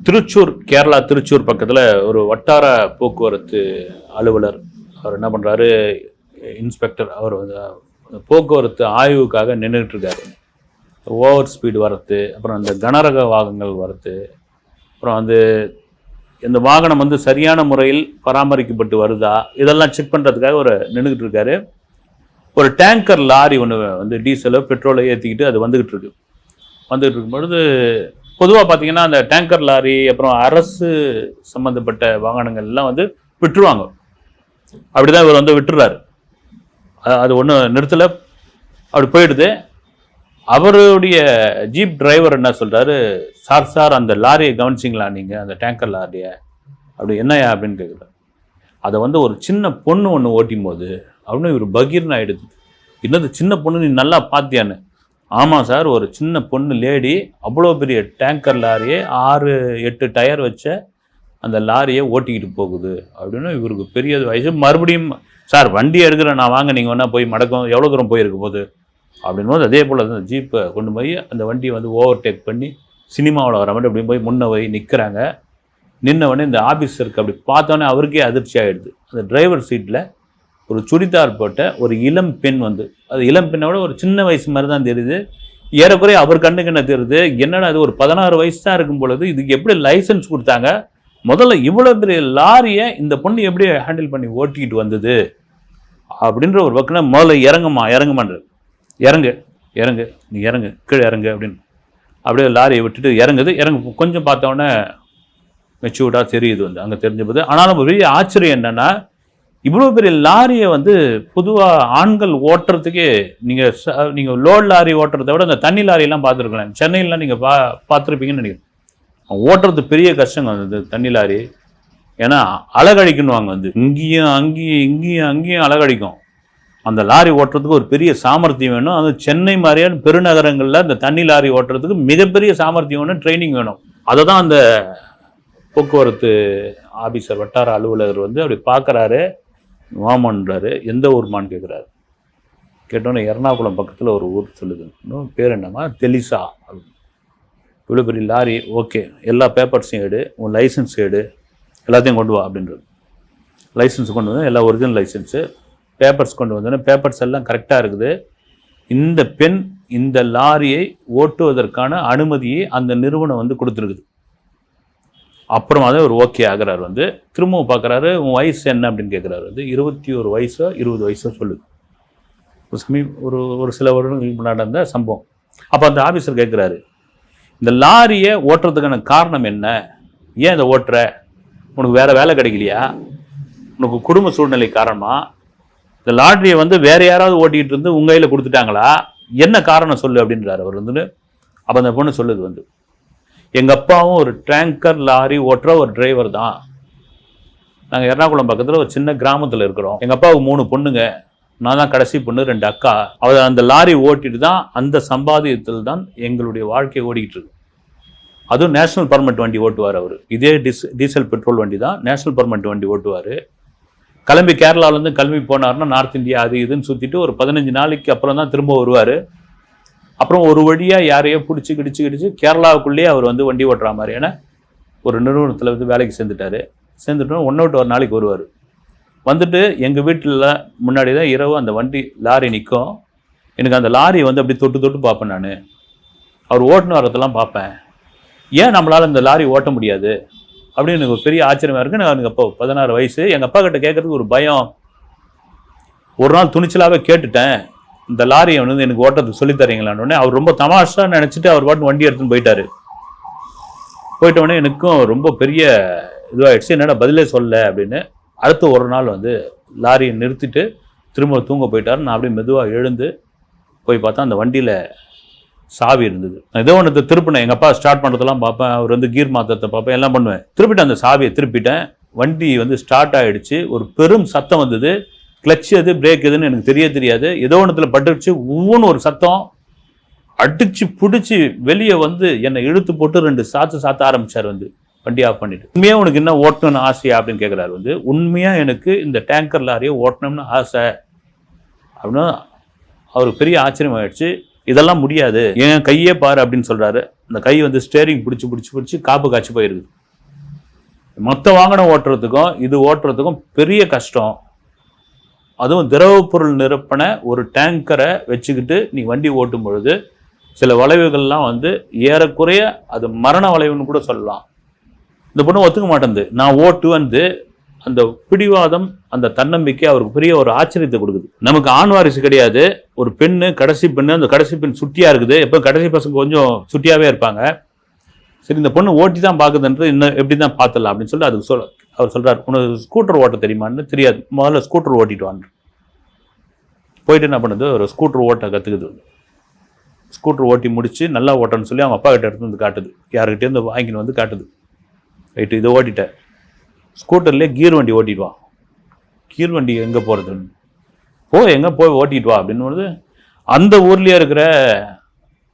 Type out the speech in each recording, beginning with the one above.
திருச்சூர் கேரளா திருச்சூர் பக்கத்தில் ஒரு வட்டார போக்குவரத்து அலுவலர் அவர் என்ன பண்ணுறாரு இன்ஸ்பெக்டர் அவர் வந்து போக்குவரத்து ஆய்வுக்காக நின்றுட்டுருக்காரு ஓவர் ஸ்பீடு வரத்து அப்புறம் அந்த கனரக வாகனங்கள் வரத்து அப்புறம் வந்து இந்த வாகனம் வந்து சரியான முறையில் பராமரிக்கப்பட்டு வருதா இதெல்லாம் செக் பண்ணுறதுக்காக ஒரு நின்றுக்கிட்டு இருக்காரு. ஒரு டேங்கர் லாரி ஒன்று வந்து டீசலோ பெட்ரோலோ ஏற்றிக்கிட்டு அது வந்துக்கிட்டு இருக்கு. வந்துக்கிட்டு இருக்கும் பொழுது பொதுவாக பார்த்தீங்கன்னா அந்த டேங்கர் லாரி அப்புறம் அரசு சம்மந்தப்பட்ட வாகனங்கள் எல்லாம் வந்து விட்டுருவாங்க. அப்படிதான் இவர் வந்து விட்டுறாரு. அது ஒன்றும் நிறுத்தலை. அப்படி போயிடுது. அவருடைய ஜீப் டிரைவர் என்ன சொல்கிறாரு சார் சார் அந்த லாரியை கவனிச்சிங்களா நீங்கள் அந்த டேங்கர் லாரியை அப்படி என்னையா அப்படின்னு கேட்குறாரு அதை வந்து ஒரு சின்ன பொண்ணு ஒன்று ஓட்டும் போது அப்படின்னு இவர் பகீர்னு ஆகிடுது என்னது சின்ன பொண்ணு நீ நல்லா பார்த்தியான்னு ஆமாம் சார் ஒரு சின்ன பொண்ணு லேடி அவ்வளோ பெரிய டேங்கர் லாரியை ஆறு எட்டு டயர் வச்ச அந்த லாரியை ஓட்டிக்கிட்டு போகுது. அப்படின்னு இவருக்கு பெரிய வயசு. மறுபடியும் சார் வண்டி எடுக்கிறேன் நான் வாங்க நீங்கள் ஒன்றா போய் மடக்கம் எவ்வளோ தூரம் போயிருக்க போகுது? அப்படின்னும் போது அதே போல் அந்த ஜீப்பை கொண்டு போய் அந்த வண்டியை வந்து ஓவர்டேக் பண்ணி சினிமாவில் வர மாதிரி அப்படி போய் முன்ன போய் நிற்கிறாங்க நின்னவொடனே இந்த ஆஃபீஸருக்கு அப்படி பார்த்தோன்னே அவருக்கே அதிர்ச்சி ஆகிடுது அந்த டிரைவர் சீட்டில் ஒரு சுடிதார் போட்ட ஒரு இளம் பெண் வந்து அது இளம் பெண்ணோட ஒரு சின்ன வயசு மாதிரி தான் தெரியுது. ஏறக்குறைய அவர் கண்ணுக்கு என்ன தெரியுது? என்னடா அது ஒரு பதினாறு வயசு தான் இருக்கும் பொழுது இதுக்கு எப்படி லைசன்ஸ் கொடுத்தாங்க? முதல்ல இவ்வளோ பெரிய லாரியை இந்த பொண்ணு எப்படி ஹேண்டில் பண்ணி ஓட்டிக்கிட்டு வந்தது? அப்படின்ற ஒரு பக்கம் முதல்ல இறங்குமா இறங்குமான்ற. இறங்கு இறங்கு நீ இறங்கு கீழே இறங்கு அப்படின்னு. அப்படியே லாரியை விட்டுட்டு இறங்குது. இறங்கு கொஞ்சம் பார்த்தோன்னே மெச்சூர்டாக தெரியுது வந்து அங்கே தெரிஞ்சபோது ஆனாலும் நம்ம பெரிய ஆச்சரியம் என்னென்னா இவ்வளோ பெரிய லாரியை வந்து பொதுவாக ஆண்கள் ஓட்டுறதுக்கே நீங்கள் நீங்கள் லோட் லாரி ஓட்டுறதை விட அந்த தண்ணி லாரியெல்லாம் பார்த்துருக்கலாம் சென்னையிலாம் நீங்கள் பா பார்த்துருப்பீங்கன்னு நினைக்கிறேன். ஓட்டுறது பெரிய கஷ்டங்க அந்த தண்ணி லாரி. ஏன்னா அழகழிக்கணுவாங்க வந்து. இங்கேயும் அங்கேயும் இங்கேயும் அங்கேயும் அழகழிக்கும் அந்த லாரி ஓட்டுறதுக்கு ஒரு பெரிய சாமர்த்தியம் வேணும். அது சென்னை மாதிரியான பெருநகரங்களில் அந்த தண்ணி லாரி ஓட்டுறதுக்கு மிகப்பெரிய சாமர்த்தியம் வேணும் ட்ரைனிங் வேணும். அதை தான் அந்த போக்குவரத்து ஆபீசர் வட்டார அலுவலர் வந்து அப்படி பார்க்குறாரு. வாமன்றாரு. எந்த ஊர்மான்னு கேட்குறாரு கேட்டோன்னே எர்ணாகுளம் பக்கத்தில் ஒரு ஊர் சொல்லுது. இன்னும் பேர் என்னம்மா? தெலிசா. இவ்வளோ பெரிய லாரி ஓகே. எல்லா பேப்பர்ஸையும் எடு உன் லைசன்ஸ் எடு எல்லாத்தையும் கொண்டு வா அப்படின்றது. லைசன்ஸ் கொண்டு வந்தேன் எல்லா ஒரிஜினல் லைசன்ஸு பேப்பர்ஸ் கொண்டு வந்தோடனே பேப்பர்ஸ் எல்லாம் கரெக்டாக இருக்குது. இந்த பெண் இந்த லாரியை ஓட்டுவதற்கான அனுமதியை அந்த நிறுவனம் வந்து கொடுத்துருக்குது. அப்புறமா தான் ஒரு ஓகே ஆகிறார் வந்து. திரும்பவும் பார்க்குறாரு உன் வயசு என்ன? அப்படின்னு கேட்குறாரு வந்து. இருபத்தி ஒரு வயசோ இருபது வயசோ சொல்லுது. ஒரு சமீ ஒரு ஒரு சில வருடங்களுக்கு முன்னாடி நடந்த சம்பவம். அப்போ அந்த ஆஃபீஸர் கேட்குறாரு இந்த லாரியை ஓட்டுறதுக்கான காரணம் என்ன? ஏன் இதை ஓட்டுற? உனக்கு வேறு வேலை கிடைக்கலையா? உனக்கு குடும்ப சூழ்நிலை காரணமா? இந்த லாட்ரியை வந்து வேறு யாராவது ஓட்டிகிட்டு இருந்து உங்கள் கையில் கொடுத்துட்டாங்களா? என்ன காரணம் சொல்லு? அப்படின்றார் அவர் வந்து. அப்போ அந்த பொண்ணு சொல்லுது வந்து எங்கள் அப்பாவும் ஒரு டேங்கர் லாரி ஓட்டுற ஒரு டிரைவர் தான். நாங்கள் எர்ணாகுளம் பக்கத்தில் ஒரு சின்ன கிராமத்தில் இருக்கிறோம். எங்கள் அப்பாவுக்கு மூணு பொண்ணுங்க. நான் தான் கடைசி பொண்ணு ரெண்டு அக்கா. அவர் அந்த லாரி ஓட்டிட்டு தான் அந்த சம்பாதியத்தில் தான் எங்களுடைய வாழ்க்கை ஓடிக்கிட்டு இருக்கு. அதுவும் நேஷனல் பர்மனெண்ட் வண்டி ஓட்டுவார் அவர். இதே டிஸ் டீசல் பெட்ரோல் வண்டி தான் நேஷனல் பர்மனெண்ட் வண்டி ஓட்டுவார். கிளம்பி கேரளாவிலேருந்து கிளம்பி போனார்னா நார்த் இந்தியா அது இதுன்னு சுற்றிட்டு ஒரு பதினஞ்சு நாளைக்கு அப்புறம் தான் திரும்ப வருவார். அப்புறம் ஒரு வழியாக யாரையோ பிடிச்சி கிடிச்சு கிடிச்சு கேரளாவுக்குள்ளேயே அவர் வந்து வண்டி ஓட்டுற மாதிரியான ஒரு நிறுவனத்தில் வந்து வேலைக்கு சேர்ந்துட்டார். சேர்ந்துட்டோம் ஒன் விட்டு ஒரு நாளைக்கு வருவார். வந்துட்டு எங்கள் வீட்டில் முன்னாடி தான் இரவு அந்த வண்டி லாரி நிற்கும் எனக்கு அந்த லாரி வந்து அப்படி தொட்டு தொட்டு பார்ப்பேன் நான். அவர் ஓட்டுன்னு வரதெல்லாம் பார்ப்பேன். ஏன் நம்மளால் இந்த லாரி ஓட்ட முடியாது? அப்படின்னு எனக்கு ஒரு பெரிய ஆச்சரியமாக இருக்குது நான் எனக்கு அப்போ பதினாறு வயசு. எங்கள் அப்பா கிட்ட கேட்குறதுக்கு ஒரு பயம். ஒரு நாள் துணிச்சலாகவே கேட்டுட்டேன். இந்த லாரியை வந்து எனக்கு ஓட்டத்துக்கு சொல்லித்தரீங்களான்னு உடனே அவர் ரொம்ப தமாஷாக நினச்சிட்டு அவர் பாட்டு வண்டி எடுத்துன்னு போயிட்டாரு. போயிட்டோடனே எனக்கும் ரொம்ப பெரிய இதுவாகிடுச்சு என்னடா பதிலே சொல்ல அப்படின்னு அடுத்த ஒரு நாள் வந்து லாரியை நிறுத்திட்டு திரும்ப தூங்க போயிட்டார். நான் அப்படியே மெதுவாக எழுந்து போய் பார்த்தா அந்த வண்டியில் சாவி இருந்தது. நான் ஏதோ ஒன்று திருப்பினேன். எங்கள் அப்பா ஸ்டார்ட் பண்ணுறதெல்லாம் பார்ப்பேன். அவர் வந்து கீர் மாத்திரத்தை பார்ப்பேன். எல்லாம் பண்ணுவேன். திருப்பிட்டு அந்த சாவியை திருப்பிட்டேன். வண்டி வந்து ஸ்டார்ட் ஆகிடுச்சு ஒரு பெரும் சத்தம் வந்தது. கிளச் எது பிரேக் எதுன்னு எனக்கு தெரிய தெரியாது. ஏதோ ஒன்றுத்தில் பட்டுடுச்சு ஒவ்வொன்று ஒரு சத்தம். அடிச்சு பிடிச்சி வெளியே வந்து என்னை இழுத்து போட்டு ரெண்டு சாத்து சாத்த ஆரம்பிச்சார் வந்து. வண்டி ஆஃப் பண்ணிட்டு. உண்மையாக உனக்கு என்ன ஓட்டணும்னு ஆசையா அப்படின்னு கேட்குறாரு வந்து. உண்மையாக எனக்கு இந்த டேங்கர் லாரியை ஓட்டணும்னு ஆசை. அப்படின்னா அவருக்கு பெரிய ஆச்சரியம் ஆயிடுச்சு. இதெல்லாம் முடியாது. என் கையே பாரு அப்படின்னு சொல்கிறாரு அந்த கை வந்து ஸ்டேரிங் பிடிச்சி பிடிச்சி பிடிச்சி காப்பு காய்ச்சி போயிருக்குது மொத்த வாங்கின ஓட்டுறதுக்கும் இது ஓட்டுறதுக்கும் பெரிய கஷ்டம். அதுவும் திரவ பொருள் நிரப்பின ஒரு டேங்கரை வச்சுக்கிட்டு நீ வண்டி ஓட்டும் பொழுது சில வளைவுகள்லாம் வந்து ஏறக்குறைய அது மரண வளைவுன்னு கூட சொல்லலாம். இந்த பொண்ணு ஒத்துக்க மாட்டேங்குது நான் ஓட்டு வந்து அந்த பிடிவாதம் அந்த தன்னம்பிக்கை அவருக்கு பெரிய ஒரு ஆச்சரியத்தை கொடுக்குது. நமக்கு ஆண் வாரிசு கிடையாது. ஒரு பெண்ணு கடைசி பெண்ணு அந்த கடைசி பெண் சுட்டியாக இருக்குது. எப்போ கடைசி பசங்க கொஞ்சம் சுட்டியாகவே இருப்பாங்க. சரி இந்த பொண்ணு ஓட்டி தான் பார்க்குதுன்றது இன்னும் எப்படி தான் பார்த்தலாம் அப்படின்னு சொல்லி அதுக்கு சொல்ல அவர் சொல்கிறார் உனக்கு ஸ்கூட்டர் ஓட்ட தெரியுமான்னு? தெரியாது. முதல்ல ஸ்கூட்டர் ஓட்டிட்டு வான்னு. போயிட்டு என்ன பண்ணுது? ஒரு ஸ்கூட்டர் ஓட்ட கற்றுக்குது ஸ்கூட்டர் ஓட்டி முடித்து நல்லா ஓட்டன்னு சொல்லி அவங்க அப்பா கிட்ட எடுத்து வந்து காட்டுது. யாருக்கிட்டேருந்து வாங்கின்னு வந்து காட்டுது. ரைட்டு இதை ஓட்டிட்டேன் ஸ்கூட்டர்லேயே கீர் வண்டி ஓட்டிட்டு வா. கீர் வண்டி எங்கே போகிறதுன்னு போ எங்கே போய் ஓட்டிட்டு வா. அப்படின்னு பொழுது அந்த ஊர்லேயே இருக்கிற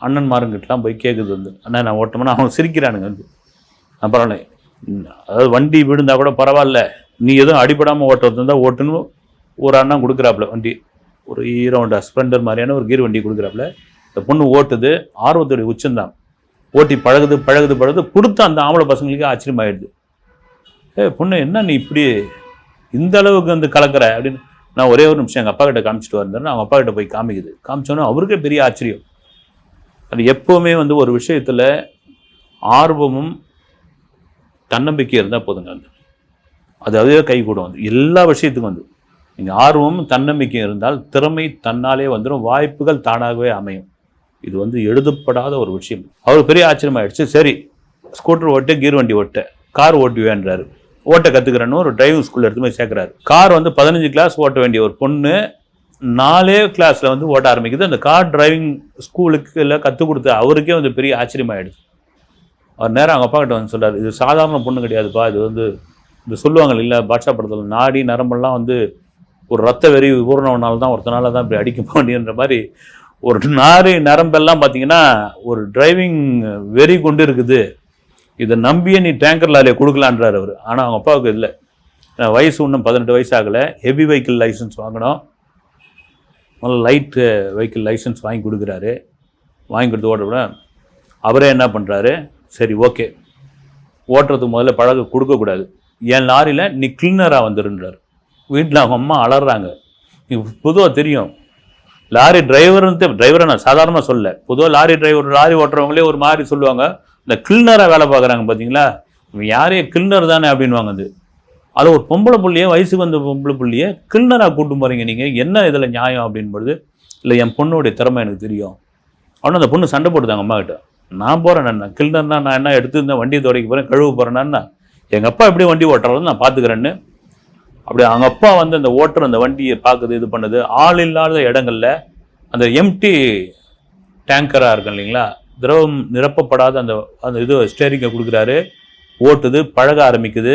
அண்ணன்மாருங்கிட்டலாம் போய் கேட்குது வந்து. அண்ணா நான் ஓட்டணும்னா அவன் சிரிக்கிறானுங்க வந்து. "நான் பரவாயில்ல. அதாவது வண்டி விழுந்தா கூட பரவாயில்ல. நீ எதுவும் அடிபடாமல் ஓட்டுறது இருந்தால் ஓட்டுன்னு ஒரு அண்ணன் கொடுக்குறாப்புல வண்டி. ஒரு ஹீரோ ஸ்ப்ளெண்டர் மாதிரியான ஒரு கீர் வண்டி கொடுக்குறாப்புல. இந்த பொண்ணு ஓட்டுது ஆர்வத்துடைய உச்சந்தான் ஓட்டி பழகுது பழகுது பழகுது கொடுத்த அந்த ஆம்பளை பசங்களுக்கு ஆச்சரியமாயிடுது. ஏ பொண்ணு என்ன நீ இப்படி இந்த அளவுக்கு வந்து கலக்கிற அப்படின்னு நான் ஒரே ஒரு நிமிஷம் எங்கள் அப்பா கிட்ட காமிச்சிட்டு வந்தேன் அவங்க அப்பா கிட்ட போய் காமிக்குது. காமிச்சோன்னே அவருக்கே பெரிய ஆச்சரியம். அது எப்போவுமே வந்து ஒரு விஷயத்தில் ஆர்வமும் தன்னம்பிக்கை இருந்தால் போதுங்க அது அது அதுவே கை கூடும் வந்து. எல்லா விஷயத்துக்கும் வந்து. நீங்கள் ஆர்வமும் தன்னம்பிக்கையும் இருந்தால் திறமை தன்னாலே வந்துடும் வாய்ப்புகள் தானாகவே அமையும். இது வந்து எழுதப்படாத ஒரு விஷயம். அவர் பெரிய ஆச்சரியமாயிடுச்சு. சரி ஸ்கூட்டர் ஓட்டு கீர் வண்டி ஓட்ட கார் ஓட்டுவேன்றாரு. ஓட்ட கற்றுக்கிறேன்னு ஒரு டிரைவிங் ஸ்கூலில் எடுத்து போய் சேர்க்குறாரு. கார் வந்து பதினஞ்சு கிளாஸ் ஓட்ட வேண்டிய ஒரு பொண்ணு நாலே கிளாஸில் வந்து ஓட்ட ஆரம்பிக்குது. அந்த கார் டிரைவிங் ஸ்கூலுக்கு இல்லை கற்றுக் கொடுத்த அவருக்கே வந்து பெரிய ஆச்சரியமாயிடுச்சு. அவர் நேரம் அவங்க அப்பா கிட்ட வந்து சொல்கிறார் இது சாதாரண பொண்ணு கிடையாதுப்பா இது வந்து இது சொல்லுவாங்க இல்லை பாட்ஷா படத்தில் நாடி நரம்பெல்லாம் வந்து ஒரு ரத்த வெறி ஊர்னவனால தான் ஒருத்தனால தான் இப்படி அடிக்க முடியுன்ற மாதிரி ஒரு நாடி நரம்பெல்லாம் பார்த்தீங்கன்னா ஒரு டிரைவிங் வெறி கொண்டு இருக்குது இதை நம்பியே நீ டேங்கர் லாரியை கொடுக்கலான்றார் அவர். ஆனால் அவங்க அப்பாவுக்கு இல்லை. வயசு இன்னும் பதினெட்டு வயசு ஆகலை. ஹெவி வெஹிக்கிள் லைசன்ஸ் வாங்கினோம் முதல்ல லைட்டு வெஹிக்கிள் லைசன்ஸ் வாங்கி கொடுக்குறாரு. வாங்கி கொடுத்து ஓட்ட விட அவரே என்ன பண்ணுறாரு சரி ஓகே. ஓட்டுறதுக்கு முதல்ல பழக கொடுக்கக்கூடாது என் லாரியில் நீ கிளீனராக வந்துருன்றார். வீட்டில் அவங்க அம்மா அலறாங்க பொதுவாக தெரியும். லாரி டிரைவர்னு டிரைவரை நான் சாதாரணமாக சொல்ல பொதுவாக லாரி டிரைவர் லாரி ஓட்டுறவங்களே ஒரு மாதிரி சொல்லுவாங்க. இந்த கிளீனராக வேலை பார்க்குறாங்க பார்த்தீங்களா இவன் யாரே கிளீனர் தானே அப்படின்வாங்க அது. அது ஒரு பொம்பளை புள்ளியே வயசுக்கு வந்த பொம்பளை புள்ளியே கிளீனராக கூட்டு போகிறீங்க நீங்கள் என்ன இதில் நியாயம் அப்படின்பொழுது இல்லை என் பொண்ணுடைய திறமை எனக்கு தெரியும். ஆனால் அந்த பொண்ணு சண்டை போட்டுதாங்க அம்மா கிட்ட நான் போகிறேன் நான் கிளீனர்னா நான் என்ன எடுத்துருந்தேன் வண்டியை துடைக்க போகிறேன் கழுவு போகிறேன்னா எங்கள் அப்பா எப்படி வண்டி ஓட்டுறாலும் நான் பார்த்துக்கிறேன்னு. அப்படி அவங்க அப்பா வந்து அந்த ஓட்டுற அந்த வண்டியை பார்க்குது இது பண்ணுது. ஆள் இல்லாத இடங்களில் அந்த எம்டி டேங்கராக இருக்கும் இல்லைங்களா? திரவம் நிரப்பப்படாத அந்த அந்த இது ஸ்டேரிங்கை கொடுக்குறாரு. ஓட்டுது பழக ஆரம்பிக்குது.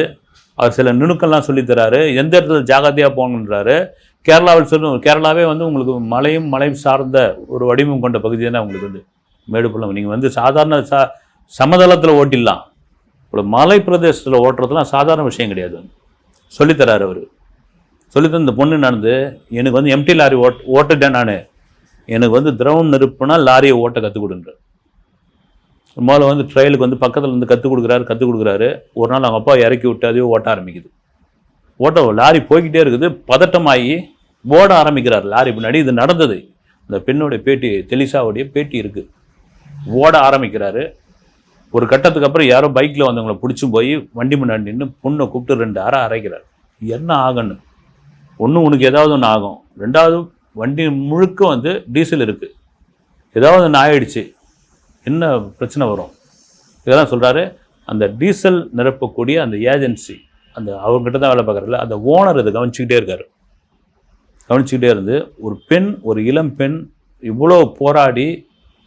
அவர் சில நுணுக்கெல்லாம் சொல்லித்தராரு. எந்த இடத்துல ஜாகிரதையாக போகணுன்றாரு. கேரளாவில் சொல்லணும் கேரளாவே வந்து உங்களுக்கு மலையும் மலையும் சார்ந்த ஒரு வடிவம் கொண்ட பகுதி தானே உங்களுக்கு வந்து. மேடுபள்ளம். நீங்கள் வந்து சாதாரண சா சமதளத்தில் ஓட்டிடலாம். இப்போ மலை பிரதேசத்தில் ஓட்டுறதுலாம் சாதாரண விஷயம் கிடையாது. சொல்லித்தராரு அவர். சொல்லித்தர இந்த பொண்ணு நடந்து எனக்கு வந்து எம்டி லாரி ஓட் ஓட்டுட்டேன் நான். எனக்கு வந்து திரவம் நெருப்புனா லாரியை ஓட்ட கற்றுக் கொடுன்ற. முதல்ல வந்து ட்ரையலுக்கு வந்து பக்கத்தில் வந்து கற்றுக் கொடுக்குறாரு கற்றுக் கொடுக்குறாரு. ஒரு நாள் அவங்க அப்பா இறக்கி விட்டு ஓட்ட ஆரம்பிக்குது. ஓட்ட லாரி போய்கிட்டே இருக்குது. பதட்டமாகி ஓட ஆரம்பிக்கிறார். லாரி பின்னாடி இது நடந்தது. இந்த பெண்ணுடைய பேட்டி தெலிசாவுடைய பேட்டி இருக்குது ஓட ஆரம்பிக்கிறாரு. ஒரு கட்டத்துக்கு அப்புறம் யாரோ பைக்கில் வந்தவங்கள பிடிச்சி போய் வண்டி முன்னாடி நின்று பொண்ணை கூப்பிட்டு ரெண்டு அரை அரைக்கிறார் என்ன ஆகுன்னு ஒன்று உனக்கு ஏதாவது ஒன்று ஆகும். ரெண்டாவது வண்டி முழுக்க வந்து டீசல் இருக்குது ஏதாவது ஒன்று ஆயிடுச்சு. என்ன பிரச்சனை வரும்? இதெல்லாம் சொல்கிறாரு அந்த டீசல் நிரப்பக்கூடிய அந்த ஏஜென்சி அந்த அவர்கிட்ட தான் வேலை பார்க்குறல அந்த ஓனர் இதை கவனிச்சுக்கிட்டே இருக்காரு. கவனிச்சிக்கிட்டே இருந்து ஒரு பெண் ஒரு இளம் பெண் இவ்வளோ போராடி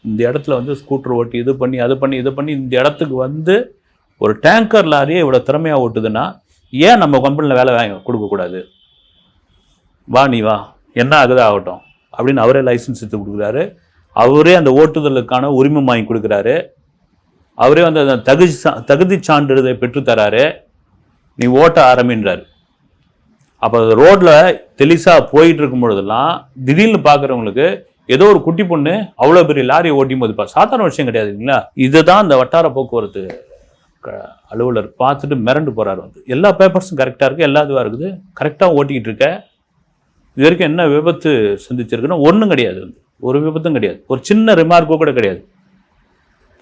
இந்த இடத்துல வந்து ஸ்கூட்டர் ஓட்டி இது பண்ணி அது பண்ணி இது பண்ணி இந்த இடத்துக்கு வந்து ஒரு டேங்கர் லாரியே இவ்வளோ திறமையாக ஓட்டுதுன்னா ஏன் நம்ம கம்பெனியில் வேலை வாங்க கொடுக்கக்கூடாது வா நீ வா என்ன ஆகுது ஆகட்டும் அப்படின்னு அவரே லைசன்ஸ் எடுத்து கொடுக்குறாரு. அவரே அந்த ஓட்டுதலுக்கான உரிமம் வாங்கி கொடுக்குறாரு. அவரே வந்து அந்த தகுதி சா- தகுதி சான்றிதழை பெற்றுத்தராரு நீ ஓட்ட ஆரம்பின்றாரு. அப்போ ரோட்டில் தெளிசாக போயிட்டு இருக்கும் பொழுதெல்லாம் திடீர்னு பார்க்குறவங்களுக்கு ஏதோ ஒரு குட்டி பொண்ணு அவ்வளோ பெரிய லாரி ஓட்டியும் போதுப்பா சாதாரண விஷயம் கிடையாது இல்லைங்களா? இதுதான் அந்த வட்டார போக்குவரத்து க- அலுவலர் பார்த்துட்டு மிரண்டு போகிறார் வந்து. எல்லா பேப்பர்ஸும் கரெக்டாக இருக்குது எல்லா இதுவாக இருக்குது. கரெக்டாக ஓட்டிக்கிட்டு இருக்க. இது வரைக்கும் என்ன விபத்து சந்திச்சிருக்குன்னா ஒன்றும் கிடையாது வந்து. ஒரு விபத்தும் கிடையாது. ஒரு சின்ன ரிமார்க்கோ கூட கிடையாது.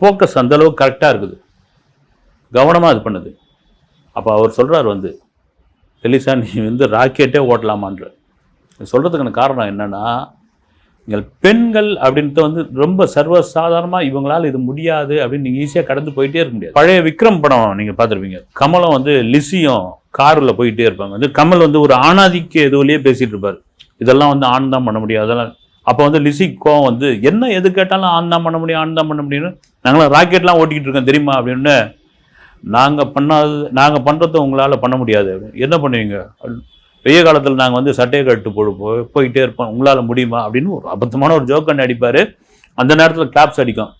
ஃபோக்கஸ் அந்தளவுக்கு கரெக்டாக இருக்குது. கவனமாக இது பண்ணுது. அப்போ அவர் சொல்கிறார் வந்து எலிசா நீ வந்து ராக்கெட்டே ஓட்டலாமான்ற. சொல்கிறதுக்கான காரணம் என்னென்னா நீங்கள் பெண்கள் அப்படின்ட்டு வந்து ரொம்ப சர்வசாதாரணமாக இவங்களால் இது முடியாது அப்படின்னு நீங்கள் ஈஸியாக கடந்து போயிட்டே இருக்க முடியாது. பழைய விக்ரம் படம் நீங்கள் பார்த்துருப்பீங்க. கமலம் வந்து லிசியும் காரில் போயிட்டே இருப்பாங்க. வந்து கமல் வந்து ஒரு ஆணாதிக்க இதுவிலேயே பேசிகிட்டு இருப்பார். இதெல்லாம் வந்து ஆண் தான் பண்ண முடியும். அதெல்லாம் அப்போ வந்து லிசி கோவம் வந்து என்ன எது கேட்டாலும் ஆண் தான் பண்ண முடியும் ஆண் தான் பண்ண முடியும்னு நாங்களாம் ராக்கெட்லாம் ஓட்டிக்கிட்டு இருக்கோம் தெரியுமா? அப்படின்னு நாங்கள் பண்ணாது நாங்கள் பண்ணுறத உங்களால் பண்ண முடியாது. அப்படின்னு என்ன பண்ணுவீங்க? வெய்ய காலத்தில் நாங்கள் வந்து சட்டையை கட்டு போடு போ- போயிட்டே இருப்போம். உங்களால் முடியுமா? அப்படின்னு ஒரு அபத்தமான ஒரு ஜோக்கன் அடிப்பார். அந்த நேரத்தில் கிளாப்ஸ் அடிக்கும்.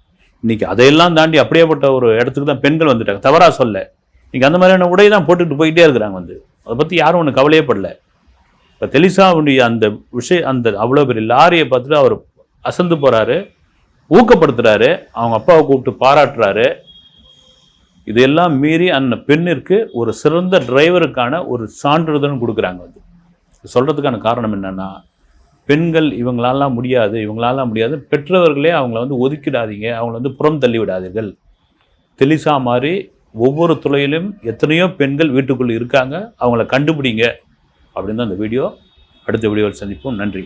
இன்றைக்கி அதையெல்லாம் தாண்டி அப்படியேப்பட்ட ஒரு இடத்துக்கு தான் பெண்கள் வந்துட்டாங்க. தவறாக சொல்ல. இன்றைக்கி அந்த மாதிரியான உடை தான் போட்டுக்கிட்டு போயிட்டே இருக்கிறாங்க வந்து. அதை பற்றி யாரும் ஒன்று கவலையே படல. இப்போ தெலிசாவுடைய அந்த விஷயம் அந்த அவ்வளோ பெரிய லாரியை பார்த்துட்டு அவர் அசந்து போகிறாரு ஊக்கப்படுத்துறாரு. அவங்க அப்பாவை கூப்பிட்டு பாராட்டுறாரு. இதெல்லாம் மீறி அந்த பெண்ணிற்கு ஒரு சிறந்த டிரைவருக்கான ஒரு சான்றிதழ் கொடுக்குறாங்க அது. சொல்கிறதுக்கான காரணம் என்னென்னா பெண்கள் இவங்களாலாம் முடியாது இவங்களாலாம் முடியாது பெற்றவர்களே அவங்கள வந்து ஒதுக்கிடாதீங்க அவங்கள வந்து புறம் தள்ளி விடாதீர்கள் தெளிசா மாதிரி ஒவ்வொரு துறையிலும் எத்தனையோ பெண்கள் வீட்டுக்குள்ளே இருக்காங்க அவங்கள கண்டுபிடிங்க அப்படின்னு தான் அந்த வீடியோ. அடுத்த வீடியோவில் சந்திப்போம். நன்றி.